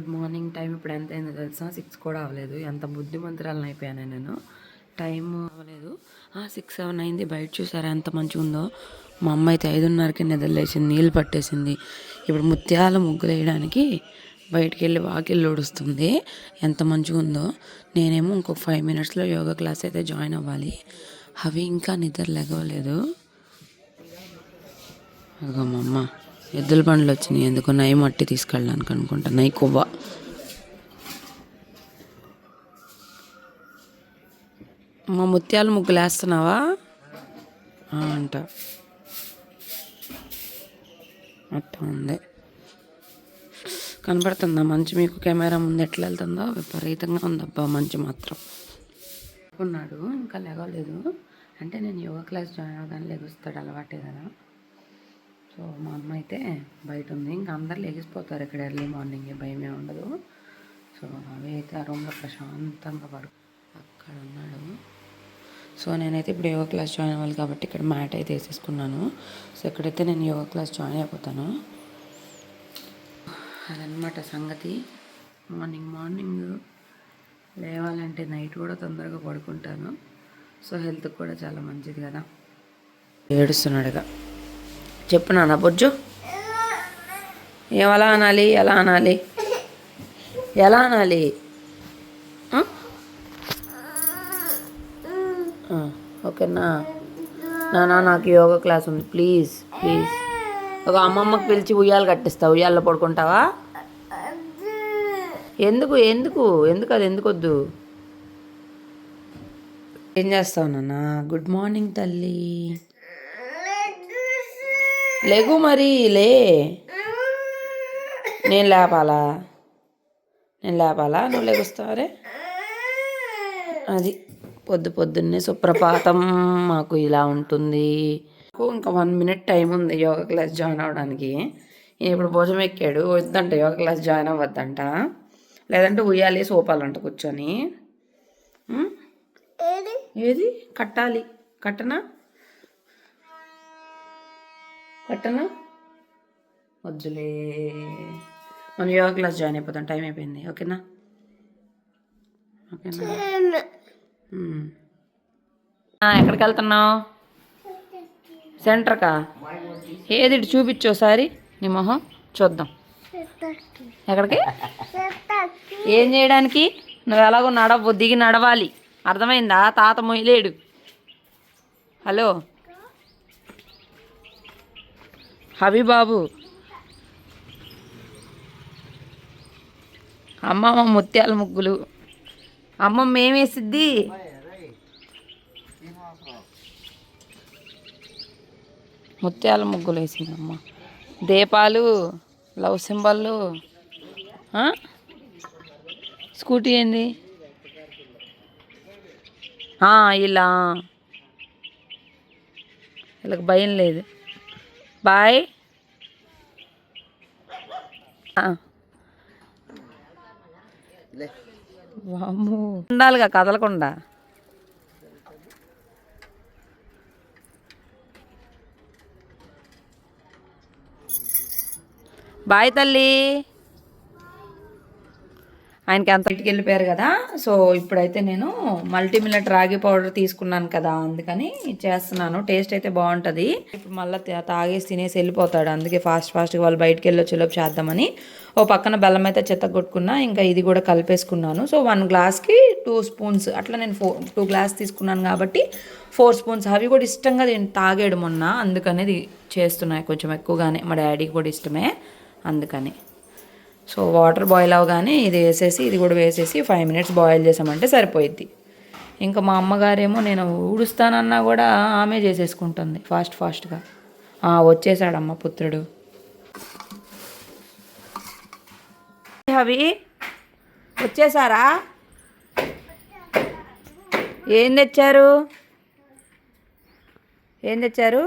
Good morning time ఇప్పుడు ఎంత అయిందో తెలుసా? సిక్స్ కూడా అవ్వలేదు. ఎంత బుద్ధిమంతురాలను అయిపోయాను నేను. టైం అవ్వలేదు. సిక్స్ సెవెన్ అయింది. బయట చూసారా ఎంత మంచిగా ఉందో? మా అమ్మ అయితే ఐదున్నరకి నిద్రలేసింది నీళ్ళు పట్టేసింది. ఇప్పుడు ముత్యాల ముగ్గులు వేయడానికి బయటికి వెళ్ళి వాకిళ్ళు ఊడుస్తుంది. ఎంత మంచిగా ఉందో. నేనేమో ఇంకొక ఫైవ్ మినిట్స్లో యోగా క్లాస్ అయితే జాయిన్ అవ్వాలి. అవి ఇంకా నిద్ర లెగవలేదు అదిగో మా అమ్మ. ఎద్దుల బండ్లు వచ్చినాయి. ఎందుకో నై మట్టి తీసుకెళ్ళడానికి అనుకుంటా. నై కొవ్వ. మా ముత్యాలు ముగ్గులు వేస్తున్నావా అంట. అట్ట ఉంది. కనపడుతుందా మంచి? మీకు కెమెరా ముందు ఎట్లా వెళ్తుందో? విపరీతంగా ఉందబ్బా మంచి మాత్రం. ఉన్నాడు ఇంకా లెగలేదు అంటే నేను యోగా క్లాస్ జాయిన్ అవ్వగానే లెగుస్తాడు అలవాటే కదా. సో మా అమ్మ అయితే బయట ఉంది. ఇంకా అందరు లెగిసిపోతారు ఇక్కడ ఎర్లీ మార్నింగ్ భయమే ఉండదు. సో అవి అయితే ఆ రూమ్లో ప్రశాంతంగా పడు అక్కడ ఉన్నాడు. సో నేనైతే ఇప్పుడు యోగా క్లాస్ జాయిన్ అవ్వాలి కాబట్టి ఇక్కడ మ్యాట్ అయితే వేసేసుకున్నాను. సో ఇక్కడైతే నేను యోగా క్లాస్ జాయిన్ అయిపోతాను. అదనమాట సంగతి. మార్నింగ్ మార్నింగ్ లేవాలంటే నైట్ కూడా తొందరగా పడుకుంటాను. సో హెల్త్ కూడా చాలా మంచిది కదా. ఏడుస్తున్నాడుగా చెప్పు నాన్న బొజ్జు. ఏమలా అనాలి ఎలా అనాలి? ఎలా అనాలి? ఓకేనా? నానా నాకు యోగా క్లాస్ ఉంది. Please please. ఒక అమ్మమ్మకి పిలిచి ఉయ్యాలు కట్టిస్తా. ఉయ్యాల్లో పడుకుంటావా? ఎందుకు ఎందుకు? ఎందుకు అది? ఎందుకు వద్దు? ఏం చేస్తావు నాన్న? గుడ్ మార్నింగ్ తల్లి. లేగు మరి లే. నేను లేపాలా? నేను లేపాలా? నువ్వు లేగుస్తావరే అది పొద్దు పొద్దున్నే సుప్రభాతం మాకు ఇలా ఉంటుంది. ఇంకా వన్ మినిట్ టైం ఉంది యోగా క్లాస్ జాయిన్ అవ్వడానికి. ఇప్పుడు భోజనం ఎక్కాడు వద్దంట యోగా క్లాస్ జాయిన్ అవ్వద్దంట. లేదంటే ఉయ్యాలి సోపాలంట కూర్చొని? ఏది? కట్టాలి. కట్టనా? కట్టనా వద్దులే. మనం యోగా క్లాస్ జాయిన్ అయిపోతాం టైం అయిపోయింది. ఓకేనా? ఓకేనా? ఎక్కడికి వెళ్తున్నావు? సెంటర్కా? ఏది చూపించు ఒకసారి. నీ మొహం. చూద్దాం. ఎక్కడికి? ఏం చేయడానికి? నువ్వు ఎలాగో నడవ దిగి నడవాలి. అర్థమైందా? తాత మొయ్యలేడు. హలో? హబీబాబు. అమ్మమ్మ ముత్యాల ముగ్గులు. అమ్మమ్మ ఏమేసిద్ది ముత్యాల ముగ్గులు వేసింది అమ్మ దీపాలు లవ్ సింబళ్ళు స్కూటీ ఏంది? ఇలా. వీళ్ళకి భయం లేదు. బాయ్. వామ్మో. ఉండాలిగా కదలకుండా బాయ్ తల్లి ఆయనకి అంత ఇంటికి వెళ్ళిపోయారు కదా. సో ఇప్పుడైతే నేను మల్టీమిలెట్ రాగి పౌడర్ తీసుకున్నాను కదా అందుకని చేస్తున్నాను. టేస్ట్ అయితే బాగుంటుంది. ఇప్పుడు మళ్ళీ తాగేసి తినేసి వెళ్ళిపోతాడు. అందుకే ఫాస్ట్ ఫాస్ట్గా వాళ్ళు బయటికి వెళ్ళి వచ్చేలోపు చేద్దామని. ఓ పక్కన బెల్లం అయితే చెత్త కొట్టుకున్నా ఇంకా ఇది కూడా కలిపేసుకున్నాను. సో వన్ గ్లాస్కి టూ స్పూన్స్ అట్లా నేను ఫోర్ టూ గ్లాస్ తీసుకున్నాను కాబట్టి ఫోర్ స్పూన్స్ అవి కూడా ఇష్టంగా తాగాడు మొన్న. అందుకనేది చేస్తున్నాయి కొంచెం ఎక్కువగానే. మా డాడీకి కూడా ఇష్టమే. అందుకని. సో వాటర్ బాయిల్ అవగానే ఇది వేసేసి ఇది కూడా వేసేసి ఫైవ్ మినిట్స్ బాయిల్ చేసామంటే సరిపోయిద్ది. ఇంకా మా అమ్మగారేమో నేను ఊడుస్తానన్నా కూడా ఆమె చేసేసుకుంటుంది ఫాస్ట్ ఫాస్ట్గా వచ్చేసాడమ్మ పుత్రుడు. అవి వచ్చేసారా? ఏం తెచ్చారు? ఏం తెచ్చారు?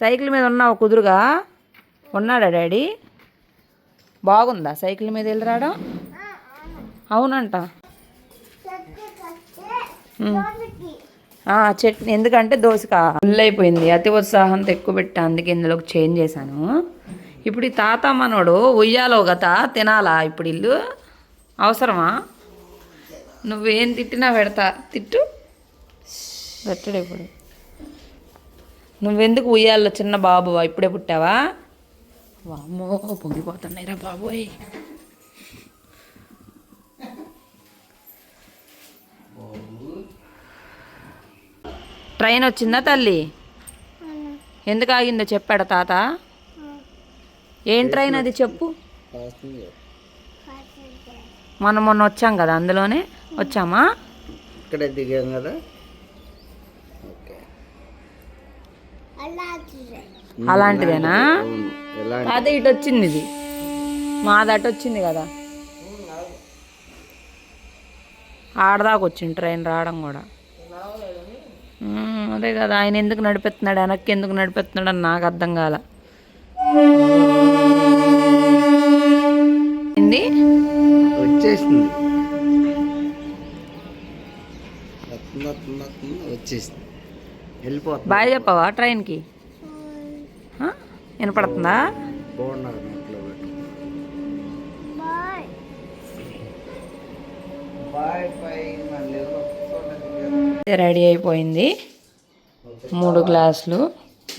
సైకిల్ మీద ఉన్నావు కుదురుగా? ఉన్నాడా డాడీ? బాగుందా? సైకిల్ మీద వెళ్ళి రావడం అవునంట చట్నీ ఎందుకంటే దోసక ఫుల్ అయిపోయింది అతి ఉత్సాహంతో ఎక్కువ పెట్టా అందుకే ఇందులోకి చేంజ్ చేశాను. ఇప్పుడు ఈ తాత మనోడు ఉయ్యాలో గత తినాలా? ఇప్పుడు ఇల్లు అవసరమా? నువ్వేం తిట్టినా పెడతా. తిట్టు. పెట్టడు ఇప్పుడు. నువ్వెందుకు ఉయ్యాలో చిన్న బాబు ఇప్పుడే పుట్టావా? వామ్మో పొంగిపోతున్నాయిరా బాబోయ్ ట్రైన్ వచ్చిందా తల్లి? ఎందుకు ఆగిందో చెప్పాడా తాత? ఏం ట్రైన్ అది చెప్పు. మనం మొన్న వచ్చాం కదా అందులోనే వచ్చామా? ఇక్కడ దిగాం కదా? అలాంటిదేనా? అదే ఇటు వచ్చింది ఇది. మాది అటు వచ్చింది కదా. ఆడదాకా వచ్చింది ట్రైన్ రావడం కూడా. అదే కదా ఆయన ఎందుకు నడిపెత్తున్నాడు వెనక్కి ఎందుకు నడిపెత్తున్నాడు అని నాకు అర్థం కాల. వచ్చేసింది. వచ్చేసింది. వెళ్ళిపోతుంది బాయ్ చెప్పవా ట్రైన్కి? వినపడుతుందా. రెడీ అయిపోయింది. మూడు గ్లాసులు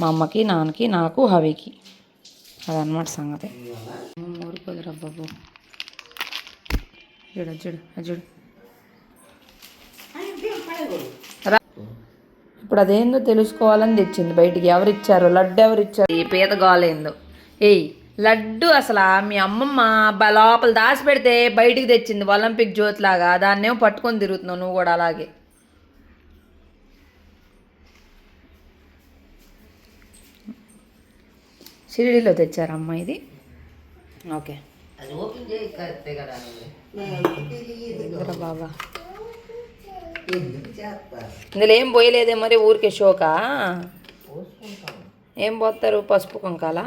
మా అమ్మకి నాన్నకి నాకు హవికి. అదనమాట సంగతి. ఊరుకోదురా బాబు. చూడు చూడు చూడు. ఇప్పుడు అదేందో తెలుసుకోవాలని తెచ్చింది బయటికి. ఎవరు ఇచ్చారు లడ్డు ఎవరు ఇచ్చారు ఈ పీత గోలేందో? ఏయ్ లడ్డు అసలు మీ అమ్మమ్మ లోపల దాచి పెడితే బయటికి తెచ్చింది ఒలింపిక్ జ్యోతిలాగా. దాన్నేమో పట్టుకొని తిరుగుతున్నావు నువ్వు కూడా అలాగే. షిరిడీలో తెచ్చారమ్మా ఇది? ఓకే. అది ఓపెన్ చేయి కరెక్టే కదా ఇదిగోరా బాబా ఇందులో ఏం పోయలేదే మరి ఊరికే షోకా ఏం పోస్తారు పసుపు కుంకాల?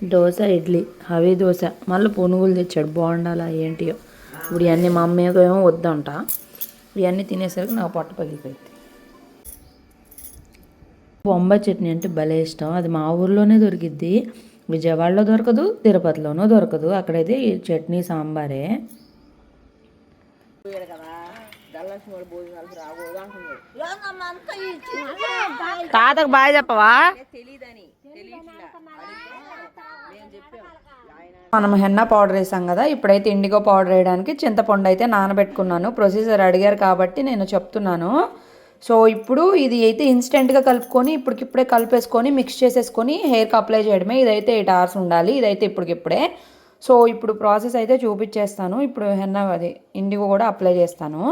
దోశ ఇడ్లీ అవి దోశ. మళ్ళీ పునుగులు తెచ్చాడు బాగుండాలా ఏంటియో. ఇప్పుడు ఇవన్నీ మా అమ్మ ఏమో వద్దంట. ఇవన్నీ తినేసరికి నాకు పొట్ట పగిలిపోయింది. బొంబాయి చట్నీ అంటే భలే ఇష్టం. అది మా ఊర్లోనే దొరికిద్ది. విజయవాడలో దొరకదు తిరుపతిలోనూ దొరకదు. అక్కడైతే ఈ చట్నీ సాంబారే. తాతకు బాగా చెప్పవా? మనం హెన్నా పౌడర్ వేసాం కదా ఇప్పుడైతే ఇండిగో పౌడర్ వేయడానికి చింతపండు అయితే నానబెట్టుకున్నాను. ప్రొసీజర్ అడిగారు కాబట్టి నేను చెప్తున్నాను. సో ఇప్పుడు ఇది అయితే ఇన్స్టెంట్గా కలుపుకొని ఇప్పటికిప్పుడే కలిపేసుకొని మిక్స్ చేసేసుకొని హెయిర్కి అప్లై చేయడమే. ఇదైతే ఎయిట్ అవర్స్ ఉండాలి. ఇదైతే ఇప్పటికిప్పుడే. సో ఇప్పుడు ప్రాసెస్ అయితే చూపించేస్తాను. ఇప్పుడు హెన్న అది ఇండిగో కూడా అప్లై చేస్తాను.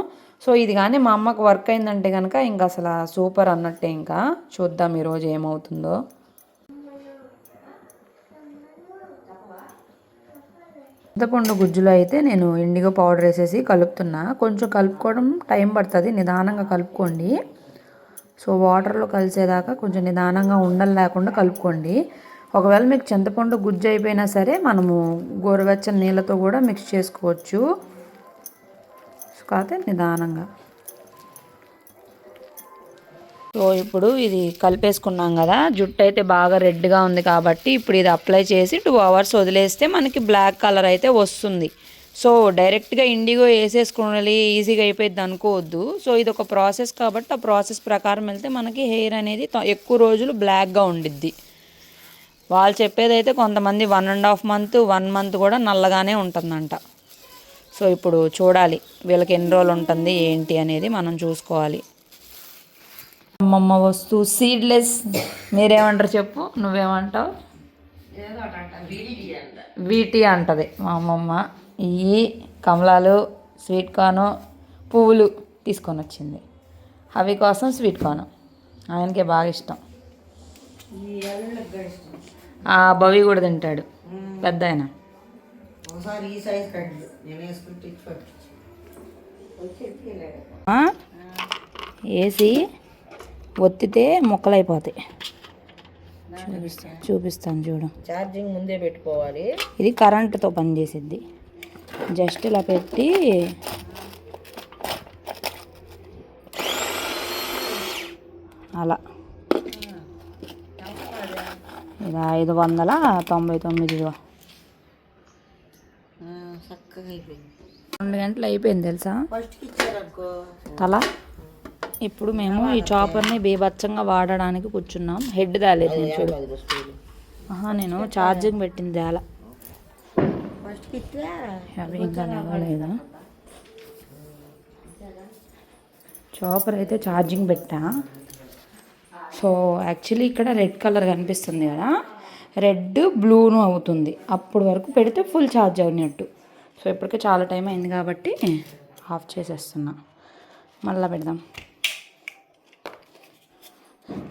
సో ఇది కానీ మా అమ్మకు వర్క్ అయిందంటే కనుక ఇంకా అసలు సూపర్ అన్నట్టే ఇంకా. చూద్దాం ఈరోజు ఏమవుతుందో. చింతపండు గుజ్జులో అయితే నేను ఇండిగో పౌడర్ వేసేసి కలుపుతున్నా. కొంచెం కలుపుకోవడం టైం పడుతుంది. నిదానంగా కలుపుకోండి. సో వాటర్లో కలిసేదాకా కొంచెం నిదానంగా ఉండలు లేకుండా కలుపుకోండి. ఒకవేళ మీకు చింతపండు గుజ్జు అయిపోయినా సరే మనము గోరువెచ్చని నీళ్ళతో కూడా మిక్స్ చేసుకోవచ్చు. కాకపోతే నిదానంగా. సో ఇప్పుడు ఇది కలిపేసుకున్నాం కదా. జుట్టు అయితే బాగా రెడ్గా ఉంది కాబట్టి ఇప్పుడు ఇది అప్లై చేసి టూ అవర్స్ వదిలేస్తే మనకి బ్లాక్ కలర్ అయితే వస్తుంది. సో డైరెక్ట్గా ఇండిగో వేసేసుకోవాలి ఈజీగా అయిపోయింది అనుకోవద్దు. సో ఇది ఒక ప్రాసెస్ కాబట్టి ఆ ప్రాసెస్ ప్రకారం వెళ్తే మనకి హెయిర్ అనేది త- ఎక్కువ రోజులు బ్లాక్గా ఉండిద్ది. వాళ్ళు చెప్పేదైతే కొంతమంది one and half month one month కూడా నల్లగానే ఉంటుందంట. సో ఇప్పుడు చూడాలి వీళ్ళకి ఎన్ని రోజులు ఉంటుంది ఏంటి అనేది మనం చూసుకోవాలి. అమ్మమ్మ వస్తువు సీడ్లెస్ మీరేమంటారు చెప్పు? నువ్వేమంటావు? వీటి అంటది మా అమ్మమ్మ. ఈ కమలాలు స్వీట్ కార్న్ పువ్వులు తీసుకొని వచ్చింది అవి కోసం స్వీట్ కార్న్. ఆయనకే బాగా ఇష్టం. ఆ బవి కూడా తింటాడు. పెద్ద ఆయన? వేసి ఒత్తితే ముక్కలైపోతాయి. చూపిస్తాను చూపిస్తాను చూడు. ఛార్జింగ్ ముందే పెట్టుకోవాలి. ఇది కరెంటుతో పనిచేసిద్ది జస్ట్ ఇలా పెట్టి అలా. ఇది ఐదు వందల తొంభై తొమ్మిది చక్కగా అయిపోయింది. రెండు గంటలు అయిపోయింది తెలుసా? తల. ఇప్పుడు మేము ఈ చాపర్ని బీభత్సంగా వాడడానికి కూర్చున్నాం. హెడ్ దాలేదు నేను చూడు. నేను ఛార్జింగ్ పెట్టింది ఇస్తే అవి ఇంకా లేవలేదు చాపర్ అయితే ఛార్జింగ్ పెట్టా. సో యాక్చువల్లీ ఇక్కడ రెడ్ కలర్ కనిపిస్తుంది కదా. రెడ్ బ్లూను అవుతుంది. అప్పుడు వరకు పెడితే ఫుల్ ఛార్జ్ అయినట్టు. సో ఇప్పటికే చాలా టైం అయింది కాబట్టి ఆఫ్ చేసేస్తున్నా. మళ్ళీ పెడదాం.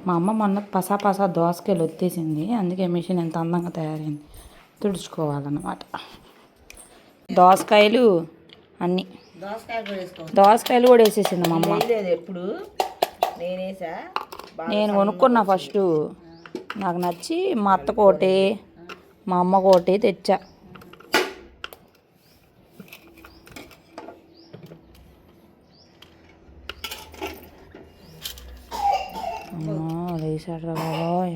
మా అమ్మ మొన్న పసా పసా దోసకాయలు వచ్చేసింది అందుకే మిషన్ ఎంత అందంగా తయారైంది. తుడుచుకోవాలన్నమాట. దోసకాయలు అన్నీ. దోసకాయలు కూడా వేసేసింది మా అమ్మ. ఎప్పుడు. నేను కొనుక్కున్నా ఫస్ట్. నాకు నచ్చి మా అత్త కోటి మా అమ్మ కోటి తెచ్చా అమ్మో చేశాడు బాబోయ్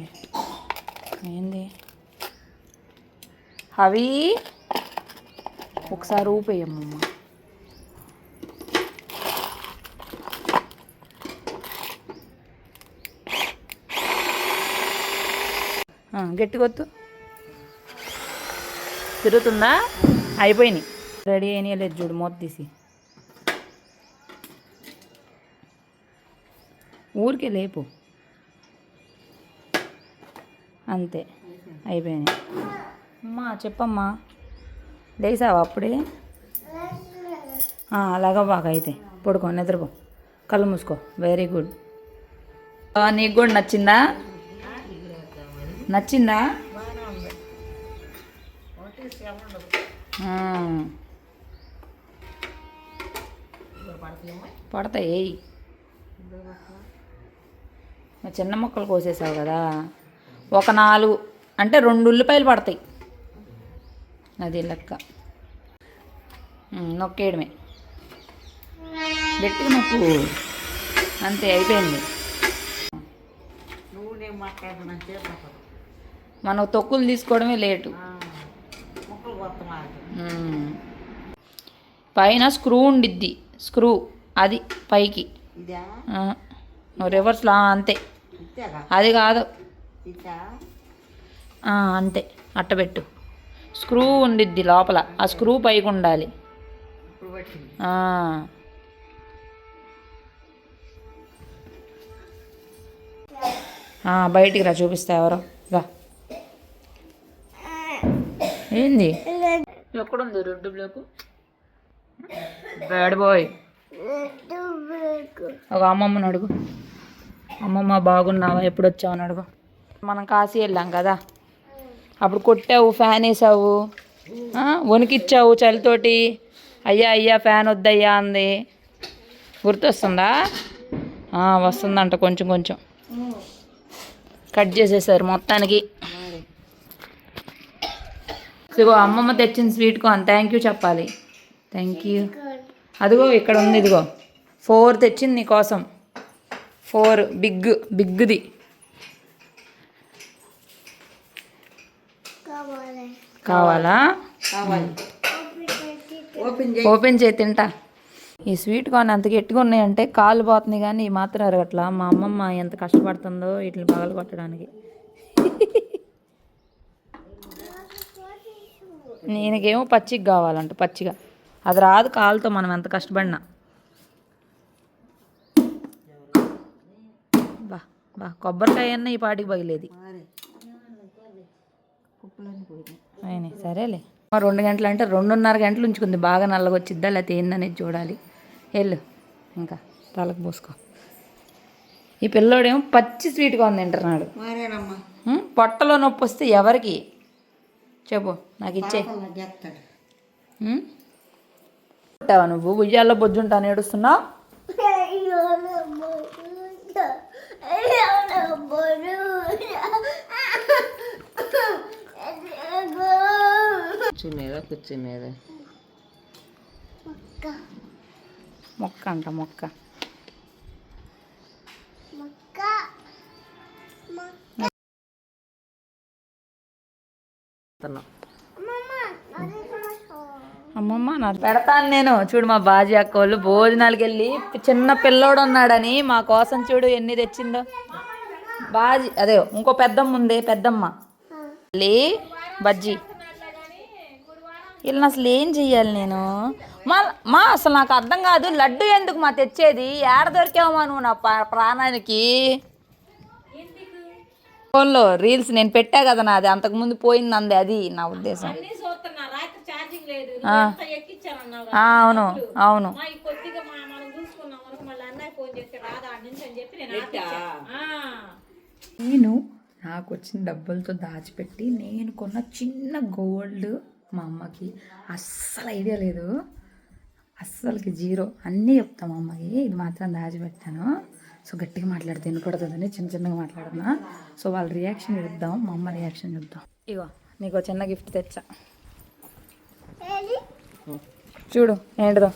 ఏంది? అవి? ఒకసారి ఊపేయమ్మ గట్టి కొత్తు తిరుగుతుందా? అయిపోయినాయి. రెడీ అయినాయి లేదు చూడు మూత తీసి. ఊరికే లేపు. అంతే అయిపోయినాయి. అమ్మా చెప్పమ్మా. లేసావా అప్పుడే? అలాగా బాగా అయితే. పడుకో నిద్రపో. కళ్ళు మూసుకో. వెరీ గుడ్ నీకు కూడా నచ్చిందా? నచ్చిందా? పడతాయి చిన్న మొక్కలు కోసేసావు కదా. ఒక నాలుగు అంటే రెండు ఉల్లిపాయలు పడతాయి. అది లెక్క. నొక్కేయడమే. గట్టిగా నొక్కు. అంతే అయిపోయింది. మనం తొక్కులు తీసుకోవడమే లేటు. పైన స్క్రూ ఉండిద్ది. స్క్రూ అది పైకి. రివర్స్లా అంతే. అది కాదు. అంతే. అట్టబెట్టు స్క్రూ ఉండిద్ది లోపల. ఆ స్క్రూ పైకి ఉండాలి. ఇప్పుడు పట్టింది. ఆ. ఆ, బయటికి రా చూపిస్తా ఎవరో. రా. ఏంది? ఎక్కడుంది రెడ్ బ్లాక్? Bad boy. ఒక అమ్మమ్మని అడుగు. అమ్మమ్మ బాగున్నావా? ఎప్పుడు వచ్చావు అని అడుగు. మనం కాశీ వెళ్ళాం కదా. అప్పుడు కొట్టావు ఫ్యాన్ వేసావు. వణికిచ్చావు చలితోటి. అయ్యా అయ్యా ఫ్యాన్ వద్దయ్యా అంది. గుర్తొస్తుందా? వస్తుందంట కొంచెం కొంచెం. కట్ చేసేసారు మొత్తానికి. ఇదిగో అమ్మమ్మ తెచ్చిన స్వీట్ కార్న్. థ్యాంక్ యూ చెప్పాలి. Thank you. అదిగో ఇక్కడ ఉంది ఇదిగో. ఫోర్ తెచ్చింది నీకోసం ఫోర్ బిగ్ బిగ్ది. కావాలా? కావాలి. ఓపెన్ చేయి. ఓపెన్ చేయి తింటా. ఈ స్వీట్ కార్న్ అంత గట్టిగా ఉన్నాయంటే కాలు పోతుంది కానీ ఈ మాత్రం అరగట్లా. మా అమ్మమ్మ ఎంత కష్టపడుతుందో వీటిని పగలు కొట్టడానికి. నేనకేమో పచ్చిగా కావాలంట పచ్చిగా. అది రాదు కాలుతో మనం ఎంత కష్టపడినా. బా బా కొబ్బరికాయ అన్న ఈ పాటికి పగిలేది అయినాయి సరేలే మా రెండు గంటలు అంటే రెండున్నర గంటలు ఉంచుకుంది బాగా నల్లగా వచ్చిద్దా లేకపోతే ఏందనేది చూడాలి వెళ్ళు ఇంకా తలకు పోసుకో ఈ పిల్లోడేమో పచ్చి స్వీట్గా ఉంది తింటున్నాడు? పొట్టలో నొప్పి వస్తే ఎవరికి చెప్పు నాకు ఇచ్చే ఉంటావా నువ్వు ఉయ్యాల్లో బొజ్జుంటాను ఏడుస్తున్నావు కూర్చునేదా కూర్చునేదా మొక్క. అంట మొక్క. అమ్మమ్మ నా పెడతాను నేను. చూడు మా బాజీ అక్క వాళ్ళు భోజనాలకి వెళ్ళి చిన్న పిల్లోడు ఉన్నాడని మా కోసం చూడు ఎన్ని తెచ్చిందో. బాజీ అదే ఇంకో పెద్దమ్మ ఉంది పెద్దమ్మ. లే బజ్జీ. వీళ్ళని అసలు ఏం చెయ్యాలి నేను? మా మా అసలు నాకు అర్థం కాదు. లడ్డు ఎందుకు మా తెచ్చేది? ఏడ దొరికావమ్మా నువ్వు నా ప్రాణానికి? ఫోన్లో రీల్స్ నేను పెట్టా కదా నాది. అంతకుముందు పోయింది అంది అది నా ఉద్దేశం. చూస్తున్నా. రాత్రి ఛార్జింగ్ లేదు. ఆ. అంతా ఎక్కిచ్చానన్నావు ఆ, అవును. అవును. నేను నాకు వచ్చిన డబ్బులతో దాచిపెట్టి నేను కొన్న చిన్న గోల్డ్ మా అమ్మకి. అస్సలు ఐడియా లేదు. అస్సలకి జీరో. అన్నీ చెప్తాం మా అమ్మకి. ఇది మాత్రం దాచిపెట్టాను. సో గట్టిగా మాట్లాడితే వినపడుతుందని చిన్న చిన్నగా మాట్లాడుతున్నా. సో వాళ్ళ రియాక్షన్ చూద్దాం. మా అమ్మ రియాక్షన్ చూద్దాం. ఇగో నీకు చిన్న గిఫ్ట్ తెచ్చా. చూడు ఏంటిదో.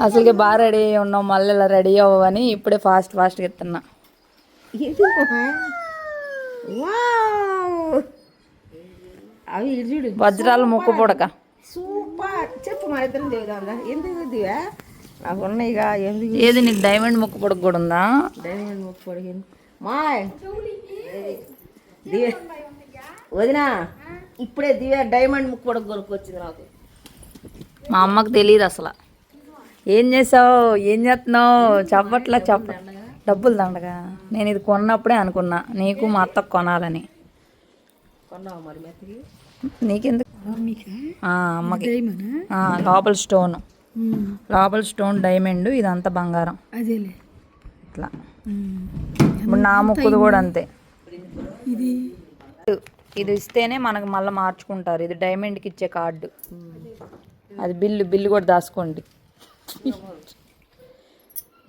అసలుకి బాగా రెడీ అయ్యి ఉన్నాం మళ్ళీ ఇలా రెడీ అవ్వని ఇప్పుడే ఫాస్ట్ ఫాస్ట్గా ఎత్తున్నా. అవి ఇటు చూడు. వజ్రాలు ముక్కు పుడక. సూపర్. చెప్పు మా ఇద్దరం దిగుదా ఎందుకు దిగా నాకు ఎందుకు ఏది నీకు డైమండ్ ముక్కు పుడక కూడా ఉందా? డైమండ్ ముక్కు మాయ్. దివ్య. వదినా ఇప్పుడే దివ్య డైమండ్ ముక్కు పొడక కొనుక్కొచ్చింది నాకు. మా అమ్మకు తెలియదు అసలు. ఏం చేసావు? ఏం చేస్తున్నావు? చెప్పట్లా చెప్ప డబ్బులు దండగా. నేను ఇది కొన్నప్పుడే అనుకున్నా. నీకు మా అత్తకు కొనాలని. కొన్నావు మరి మెత్తకి నీకెందుకు? ఆ, అమ్మకి. ఆ, లోపల స్టోన్. లోపల స్టోన్ డైమండ్ ఇదంతా బంగారం. ఇట్లా. ఇప్పుడు నా ముక్కుది కూడా అంతే. ఇది? ఇస్తేనే మనకు మళ్ళీ మార్చుకుంటారు. ఇది డైమండ్కి ఇచ్చే కార్డు. అది బిల్లు బిల్లు కూడా దాచుకోండి.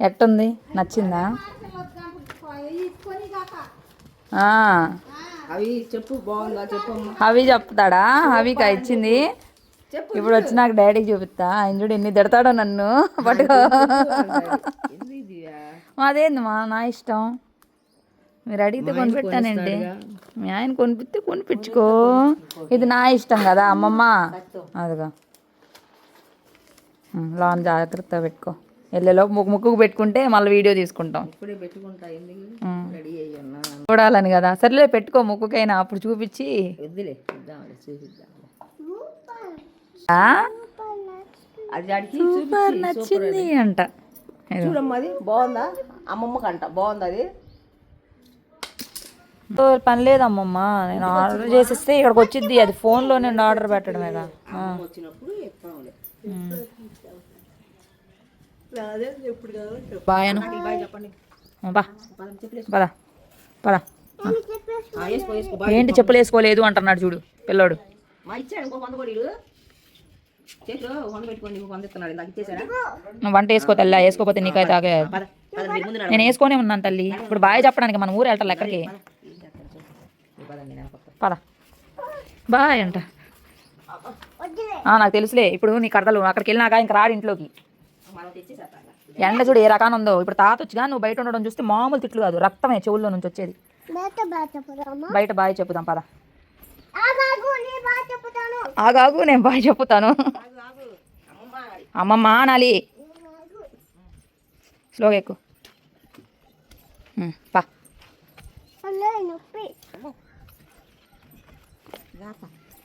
ఎట్టుంది? నచ్చిందా? ఆ, అవి చెప్పు బాగుందా చెప్పు అమ్మా. హవి చెప్తాడా? హవికా ఇచ్చింది? ఇప్పుడు వచ్చి నాకు డాడీకి చూపిస్తా. ఆయన చూడు ఎన్ని తిడతాడో నన్ను. పట్టుకో. అదేంది మా నా ఇష్టం. మీరు అడిగితే కొనిపెట్టానండి. మీ ఆయన కొనిపిస్తే కొనిపించుకో. ఇది నా ఇష్టం కదా అమ్మమ్మ. అదిగా. లోన్ జాగ్రత్తగా పెట్టుకో. వెళ్ళేలోపు ముక్కు ముక్కుకు పెట్టుకుంటే మళ్ళీ వీడియో తీసుకుంటాం. ఇప్పుడే పెట్టుకుంటా. రెడీ చూడాలని కదా. సర్లే పెట్టుకో ముక్కుకైనా అప్పుడు చూపించి. వద్దులే చూపిద్దాం సూపర్ నచ్చింది అంట. చూడమ్మా అది బాగుందా? అమ్మమ్మకి అంట బాగుందా అది? పని లేదమ్మమ్మ. నేను ఆర్డర్ చేసిస్తే ఇక్కడికి వచ్చింది అది ఫోన్లో నేను ఆర్డర్ పెట్టడమేగా. వచ్చినప్పుడు బాయ్ అను. బా. పద పద ఏంటి చెప్పులు వేసుకోలేదు అంటున్నాడు చూడు పిల్లోడు. నాకు వంట వేసుకో తల్లి వేసుకోపోతే నీకైతే ఆగే. నేను వేసుకొనే ఉన్నాను తల్లి. ఇప్పుడు బాయ్ చెప్పడానికి మన ఊరు వెళ్తాను ఎక్కడికి పద బాయ్ అంట. ఆ, నాకు తెలుసులే ఇప్పుడు నీ కడతలు అక్కడికి వెళ్ళినాక ఇంకా రాడు ఇంట్లోకి. ఎండ చూడు ఏ రకాన ఉందో ఇప్పుడు తాత వచ్చిగా నువ్వు బయట ఉండడం చూస్తే మామూలు తిట్లు కాదు. రక్తమే చెవుల్లో నుంచి వచ్చేది. బయట బాయ్ చెప్పుదాం పద. ఆగాగు నేను బాయ్ చెప్పుతాను. అమ్మమ్మ అనాలి. స్లోగా ఎక్కు. ఉమ్, పా.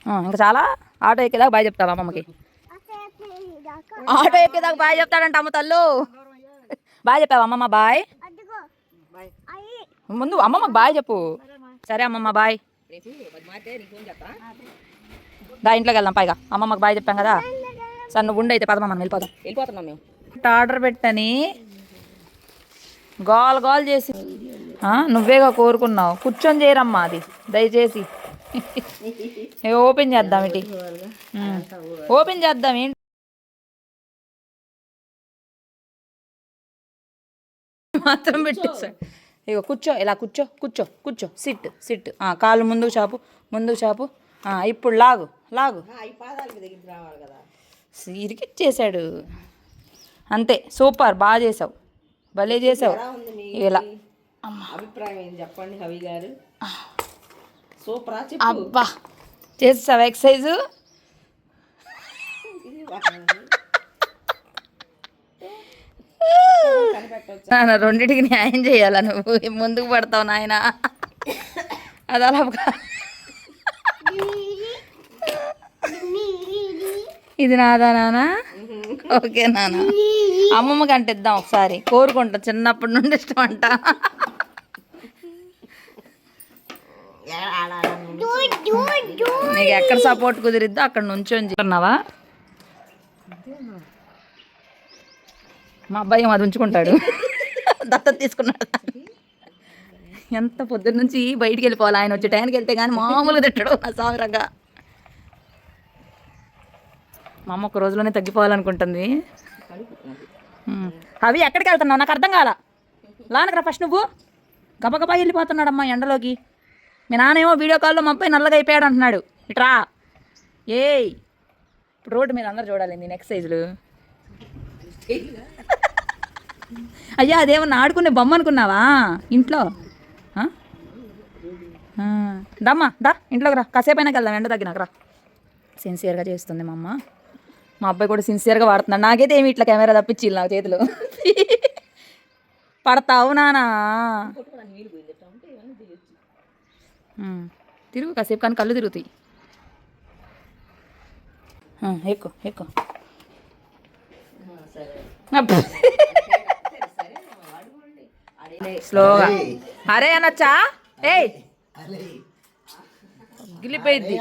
ఆ, ఇంకా చాలా ఆటో ఎక్కేదాకా బాయ్ చెప్తావా అమ్మమ్మకి? ఆటో ఎక్కేదాకా బాయ్ చెప్తాడంట అమ్మ తల్లు. బాయ్ చెప్పావా అమ్మమ్మ బాయ్? ముందు అమ్మమ్మకి బాయ్ చెప్పు. సరే అమ్మమ్మ బాయ్. దా ఇంట్లోకి వెళ్దాం పైగా. అమ్మమ్మకి బాయ్ చెప్పాం కదా. సరే నువ్వు ఉండి అయితే పదమ్మ మనం వెళ్ళిపోదాం. వెళ్ళిపోతున్నాం మేము. ఆర్డర్ పెట్టని గోల్ గోల్ చేసి నువ్వేగా కోరుకున్నావు. కూర్చొని చేయరమ్మా అది. దయచేసి. ఓపెన్ చేద్దాం ఇటు. ఓపెన్ చేద్దాం ఏంటి? మాత్రం పెట్టేసా ఇగో కూర్చో ఇలా కూర్చో కూర్చో కూర్చో. సిట్ సిట్ కాళ్ళు ముందుకు చాపు ముందుకు చాపు. ఇప్పుడు లాగు లాగు. కదా. ఇరికిచ్చేసాడు అంతే సూపర్ బాగా చేసావు. భలే చేసావు. ఇలా. అభిప్రాయం చెప్పండి హవి గారు? సూపరా అబ్బా చేసావు. కనిపెట్టవచ్చు నాన్న రెండింటికి న్యాయం చేయాలా నువ్వు? ముందుకు పడతావు నాయన. అది అలా ఇది నాదా నానా? ఓకే నాన్న అమ్మమ్మ కంటిద్దాం ఒకసారి. కోరుకుంటా. చిన్నప్పటి నుండి ఇష్టం అంట. నీకు ఎక్కడ సపోర్ట్ కుదిరిద్దో అక్కడ నుంచొని ఉన్నావా మా అబ్బాయి అది ఉంచుకుంటాడు. దత్తత తీసుకున్నాడు. ఎంత పొద్దున్న నుంచి బయటికి వెళ్ళిపోవాలి. ఆయన వచ్చే టైంకి వెళ్తే కానీ మామూలుగా తిట్టడు నా మా అమ్మ ఒక రోజులోనే తగ్గిపోవాలనుకుంటుంది. అవి ఎక్కడికి వెళ్తున్నావు? నాకు అర్థం కాల. లానకరా ఫస్ట్ నువ్వు. గబగబా వెళ్ళిపోతున్నాడమ్మా ఎండలోకి. మీ నాన్నేమో వీడియో కాల్లో మా అబ్బాయి నల్లగా అయిపోయాడు అంటున్నాడు. ఇట్రా ఏయ్. ఇప్పుడు రోడ్డు మీద అందరు చూడాలి. నేను ఎక్సైజులు అయ్యా అదేమన్నా ఆడుకునే బొమ్మ అనుకున్నావా? ఇంట్లో? దమ్మా దా ఇంట్లోకి రా. కాసేపు అయినాకి వెళ్దాం ఎండ తగ్గినాక రా. సిన్సియర్గా చేస్తుంది మా అమ్మ. మా అబ్బాయి కూడా సిన్సియర్గా వాడుతున్నాడు. నాకైతే ఏమి ఇట్లా కెమెరా తప్పించి నాకు చేతిలో. పడతావు నానా? తిరుగు కాసేపు కానీ కళ్ళు తిరుగుతాయి. ఎక్కువ ఎక్కువ. స్లోగా అరే. అనొచ్చా? ఏయ్. గిలిపోయిద్ది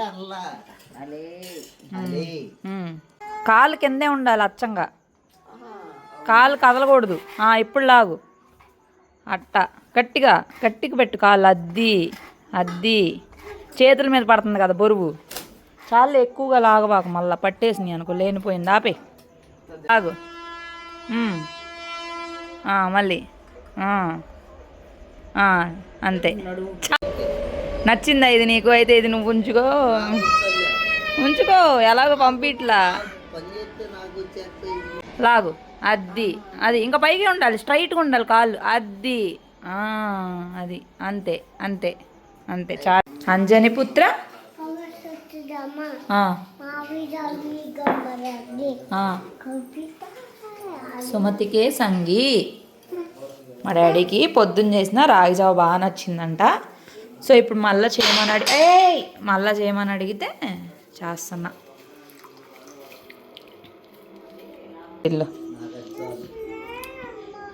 ఉమ్. కాలు కిందే ఉండాలి అచ్చంగా. కాలు కదలకూడదు. ఆ, ఇప్పుడు లాగు. అట్ట. గట్టిగా. గట్టిగా పెట్టు కాళ్ళు అద్ది. అద్ది. చేతుల మీద పడుతుంది కదా బరువు. చాలా ఎక్కువగా లాగబాకు మళ్ళీ. పట్టేసినాయి అనుకో. లేనిపోయింది. ఆపే. లాగు మళ్ళీ. అంతే. నచ్చిందా ఇది నీకు? అయితే ఇది నువ్వు ఉంచుకో. ఉంచుకో ఎలాగో పంపిట్లా. లాగు అద్ది అది. ఇంకా పైకి ఉండాలి స్ట్రైట్గా ఉండాలి కాళ్ళు. అద్ది అది. అంతే అంతే అంతే. చా అంజని పుత్ర? సుమతికే సంగీ. మా డాడీకి పొద్దున్న చేసిన రాగి జావ బాగా నచ్చిందంట. సో ఇప్పుడు మళ్ళీ చేయమని అడిగి ఏయ్! మళ్ళీ చేయమని అడిగితే చేస్తున్నా. ఇల్లు.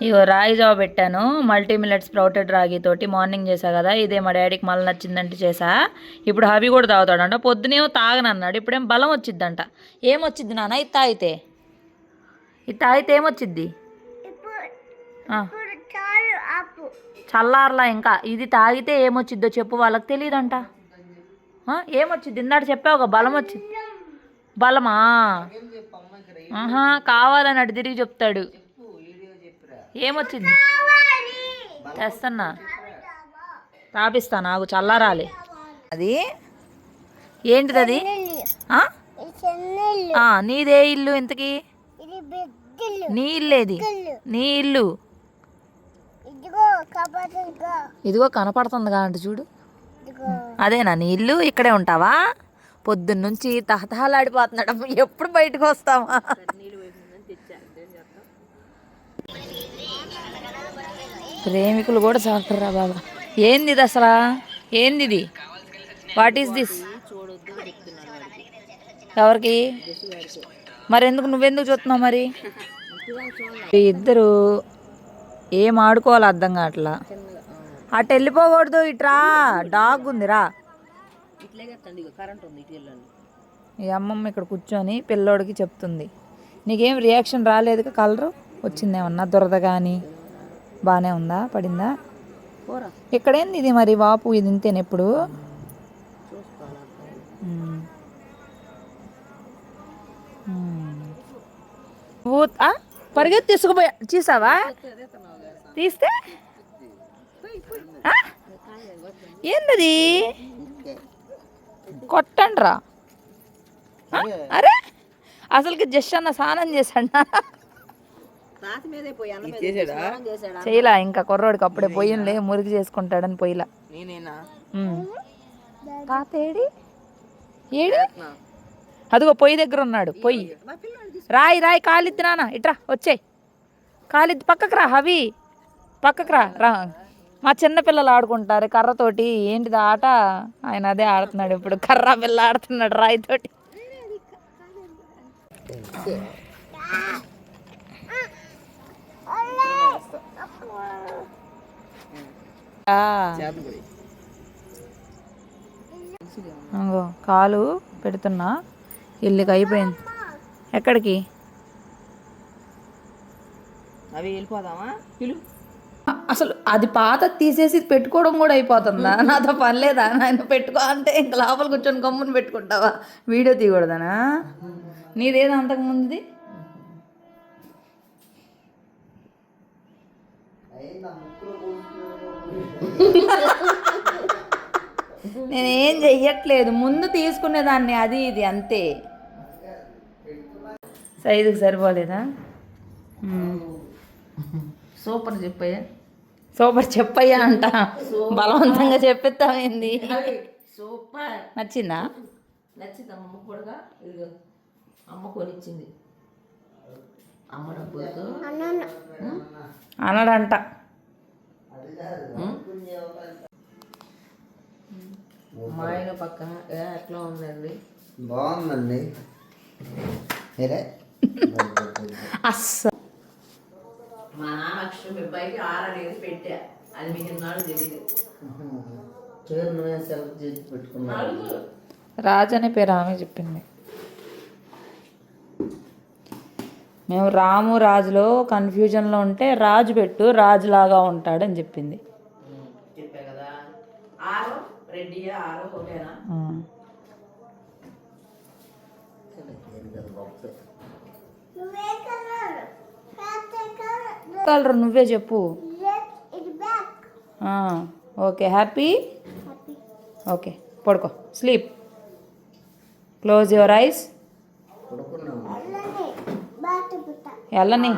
ఇగో రాగి జావ పెట్టాను. మల్టీ మిల్లెట్ స్ప్రౌటెడ్ రాగి తోటి మార్నింగ్ చేసా కదా ఇదే మా డాడీకి మళ్ళీ నచ్చిందంటే చేసా ఇప్పుడు హవి కూడా తాగుతాడంట. పొద్దునేమో తాగనన్నాడు ఇప్పుడేం బలం వచ్చిద్దంట. ఏమొచ్చిద్ది నాన్న? ఇది తాగితే. ఇది తాగితే ఏమొచ్చిద్ది? ఆ. చల్లారలా ఇంకా? ఇది తాగితే ఏమొచ్చిద్దో చెప్పు వాళ్ళకి తెలియదంట ఆ, ఏమొచ్చిద్ది? ఇందాక చెప్పావు బలం వచ్చింది బలమా? ఆహా కావాలని అటు తిరిగి చెప్తాడు. ఏమొచ్చింది తెస్తున్నా. తాపిస్తా నాకు చల్లారాలి. అది? ఏంటిది అది? ఆ? ఆ, నీదే ఇల్లు ఇంతకీ? నీ ఇల్లేది? నీ ఇల్లు. ఇదిగో కనపడుతుందిగా అంటే చూడు. అదేనా నీ ఇల్లు ఇక్కడే ఉంటావా? పొద్దున్న నుంచి తహతహలాడిపోతున్నాడు ఎప్పుడు బయటకు వస్తావా? ప్రేమికులు కూడా చాలరా బాబా. ఏంది ఇది అసలు? ఏంది ఇది? వాట్ ఈస్ దిస్ ఎవరికి? మరి ఎందుకు నువ్వెందుకు చూస్తున్నావు మరి? ఇద్దరు ఏం ఆడుకోవాలి అర్థం కావట్లా. అటు వెళ్ళిపోకూడదు ఇట్రా డాగ్ ఉందిరా ఈ అమ్మమ్మ ఇక్కడ కూర్చొని పిల్లోడికి చెప్తుంది. నీకేం రియాక్షన్ రాలేదు కలరు వచ్చిందేమన్నా దురద కానీ బాగానే ఉందా? పడిందా? ఇక్కడేంది ఇది మరి వాపు? ఇది ఇంతేనా ఎప్పుడు? పరిగెత్తి తీసుకుపోయా? చూసావా తీస్తే? ఆ? ఏందది? కొట్టండ్రా? అరే అసలుకి జస్ట్ అన్న స్నానం చేశాడు? చేయలా ఇంకా కుర్రోడికి అప్పుడే పొయ్యిలే మురికి చేసుకుంటాడని. తాత ఏడి? ఏడు? అదిగో పొయ్యి దగ్గర ఉన్నాడు పొయ్యి. రాయి రాయి కాలిద్ది నాన్న ఇట్రా వచ్చే కాలిద్ది పక్కకు రా హవి. పక్కకు రా రా. మా చిన్నపిల్లలు ఆడుకుంటారు కర్రతోటి. ఏంటిది ఆట? ఆయన అదే ఆడుతున్నాడు ఇప్పుడు. కర్ర పిల్ల ఆడుతున్నాడు రాయితోటి అంగో కాలు పెడుతున్నా. ఇల్లుకి అయిపోయింది. ఎక్కడికి? అవి వెళ్ళిపోదామా? పిలు. అసలు అది పాత తీసేసి పెట్టుకోవడం కూడా అయిపోతుందా? నాతో పని లేదా? ఆయన పెట్టుకో అంటే ఇంకా లోపల కూర్చొని గమ్మున పెట్టుకుంటావా? వీడియో తీయకూడదనా? నీదేదో అంతకు ముందుది నేనేం చెయ్యట్లేదు. ముందు తీసుకునేదాన్ని అది ఇది అంతే. సైజుకి సరిపోలేదా. సూపర్ చెప్పయ్యా. సూపర్ చెప్పయ్యా అంట. బలవంతంగా చెప్పిస్తామేంది సూపర్. నచ్చిందా? నచ్చింది. అమ్మ కూడా ఇదిగో. అమ్మ కొనిచ్చింది. అమ్మ డబ్బులతో అనడంట మా? ఆయన పక్కన ఏ, ఎట్లా ఉందండి. బాగుందండి. మీరే అస్స. మా నాన్న అక్షరం అబ్బాయికి ఆరు అనేది పెట్టా. అది మీకు ఇన్నాళ్ళు తెలియదు చీర నువ్వే సెలెక్ట్ చేసి పెట్టుకున్నాను. రాజు అనే పేరు ఆమె చెప్పింది. మేము రాము రాజులో కన్ఫ్యూజన్లో ఉంటే రాజు పెట్టు రాజులాగా ఉంటాడని చెప్పింది. చెప్పా కదా. ఆరు రెడ్డి ఆరు ఒకటేనా ఆ. కలర్ నువ్వే చెప్పు. ఆ, ఓకే హ్యాపీ? ఓకే పడుకో స్లీప్. Close your eyes. ఎల్లని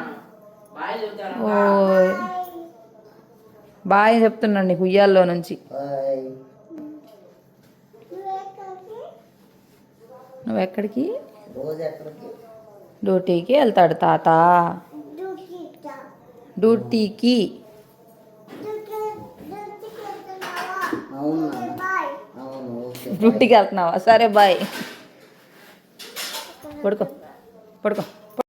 ఓ బాయ్ చెప్తున్నాను నీకు ఉయ్యాల్లో నుంచి. నువ్వు ఎక్కడికి రోజు ఎక్కడికి? డ్యూటీకి వెళ్తాడు తాత. డ్యూటీకి అవును? నాన్న. అవును ఓకే. డ్యూటీకి వెళ్తున్నావా? సరే బాయ్. పడుకో పడుకో.